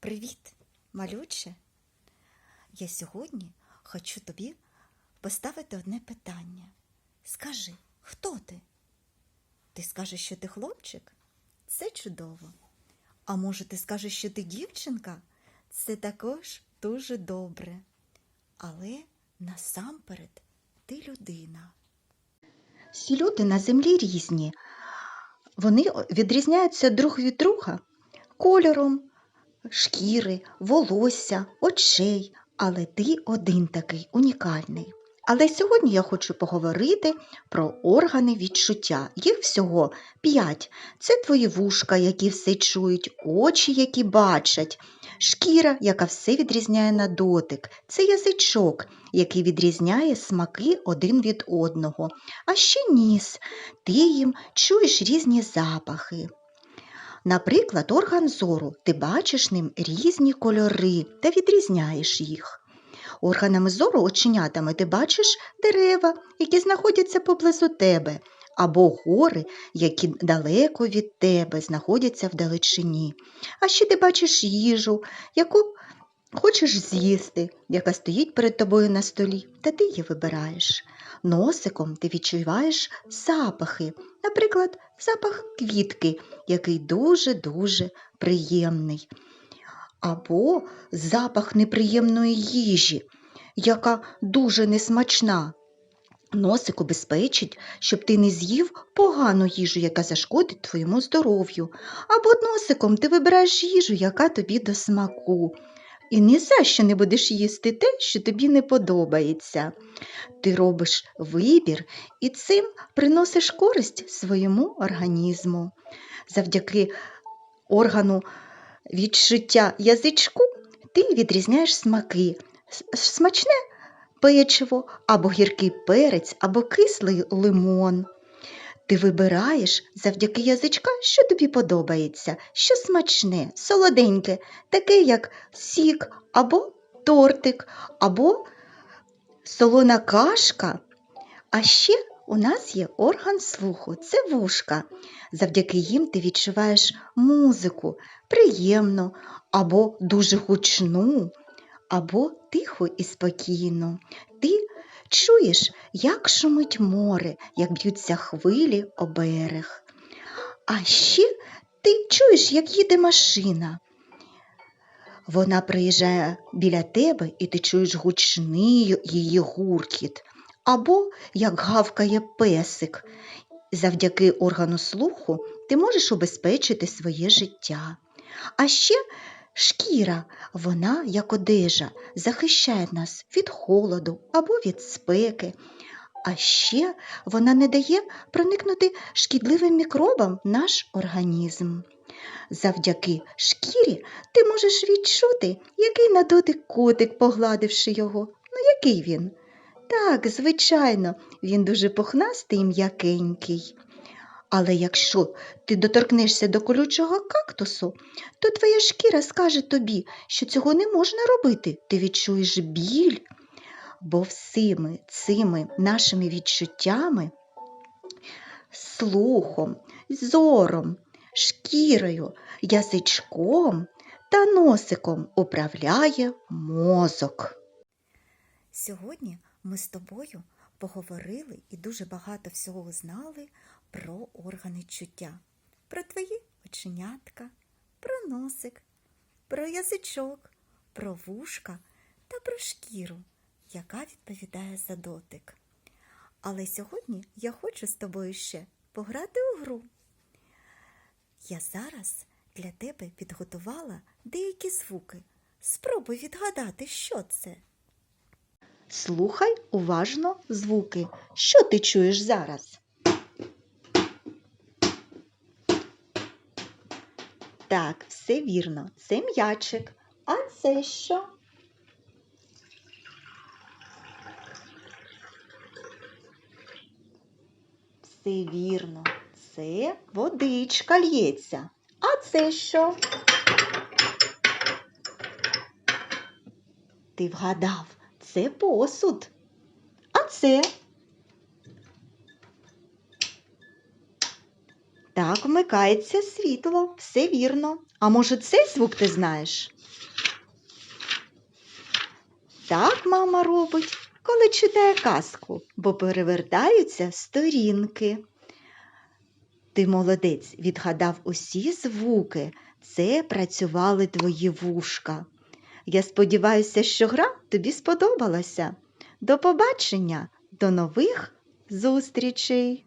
Привіт, малюче. Я сьогодні хочу тобі поставити одне питання. Скажи, хто ти? Ти скажеш, що ти хлопчик? Це чудово. А може, ти скажеш, що ти дівчинка? Це також дуже добре. Але насамперед ти людина. Всі люди на землі різні. Вони відрізняються друг від друга кольором, шкіри, волосся, очей, але ти один такий унікальний. Але сьогодні я хочу поговорити про органи відчуття. Їх всього п'ять. Це твої вушка, які все чують, очі, які бачать, шкіра, яка все відрізняє на дотик. Це язичок, який відрізняє смаки один від одного. А ще ніс. Ти їм чуєш різні запахи. Наприклад, орган зору. Ти бачиш ним різні кольори та відрізняєш їх. Органами зору оченятами ти бачиш дерева, які знаходяться поблизу тебе, або гори, які далеко від тебе знаходяться в далечині. А ще ти бачиш їжу, яку хочеш з'їсти, яка стоїть перед тобою на столі, та ти її вибираєш. Носиком ти відчуваєш запахи, наприклад, запах квітки, який дуже-дуже приємний, або запах неприємної їжі, яка дуже несмачна. Носик убезпечить, щоб ти не з'їв погану їжу, яка зашкодить твоєму здоров'ю, або носиком ти вибираєш їжу, яка тобі до смаку. І ні за що не будеш їсти те, що тобі не подобається. Ти робиш вибір і цим приносиш користь своєму організму. Завдяки органу відчуття язичку ти відрізняєш смаки. Смачне печиво, або гіркий перець, або кислий лимон. Ти вибираєш завдяки язичка, що тобі подобається, що смачне, солоденьке, таке як сік, або тортик, або солона кашка. А ще у нас є орган слуху, це вушка. Завдяки їм ти відчуваєш музику, приємну, або дуже гучну, або тихо і спокійно. Ти чуєш, як шумить море, як б'ються хвилі о берег. А ще ти чуєш, як їде машина. Вона приїжджає біля тебе, і ти чуєш гучний її гуркіт, або як гавкає песик. Завдяки органу слуху ти можеш убезпечити своє життя. А ще шкіра, вона, як одежа, захищає нас від холоду або від спеки. А ще вона не дає проникнути шкідливим мікробам наш організм. Завдяки шкірі ти можеш відчути, який на дотик котик, погладивши його. Ну, який він? Так, звичайно, він дуже пухнастий і м'якенький. Але якщо ти доторкнешся до колючого кактусу, то твоя шкіра скаже тобі, що цього не можна робити. Ти відчуєш біль, бо всіми цими нашими відчуттями, слухом, зором, шкірою, язичком та носиком управляє мозок. Сьогодні ми з тобою поговорили і дуже багато всього знали про органи чуття, про твої оченятка, про носик, про язичок, про вушка та про шкіру, яка відповідає за дотик. Але сьогодні я хочу з тобою ще пограти у гру. Я зараз для тебе підготувала деякі звуки. Спробуй відгадати, що це. Слухай уважно звуки. Що ти чуєш зараз? Так, все вірно. Це м'ячик. А це що? Все вірно. Це водичка лється. А це що? Ти вгадав, це посуд. А це? Так, вмикається світло, все вірно. А може, цей звук ти знаєш? Так мама робить, коли читає казку, бо перевертаються сторінки. Ти молодець, відгадав усі звуки. Це працювали твої вушка. Я сподіваюся, що гра тобі сподобалася. До побачення, до нових зустрічей!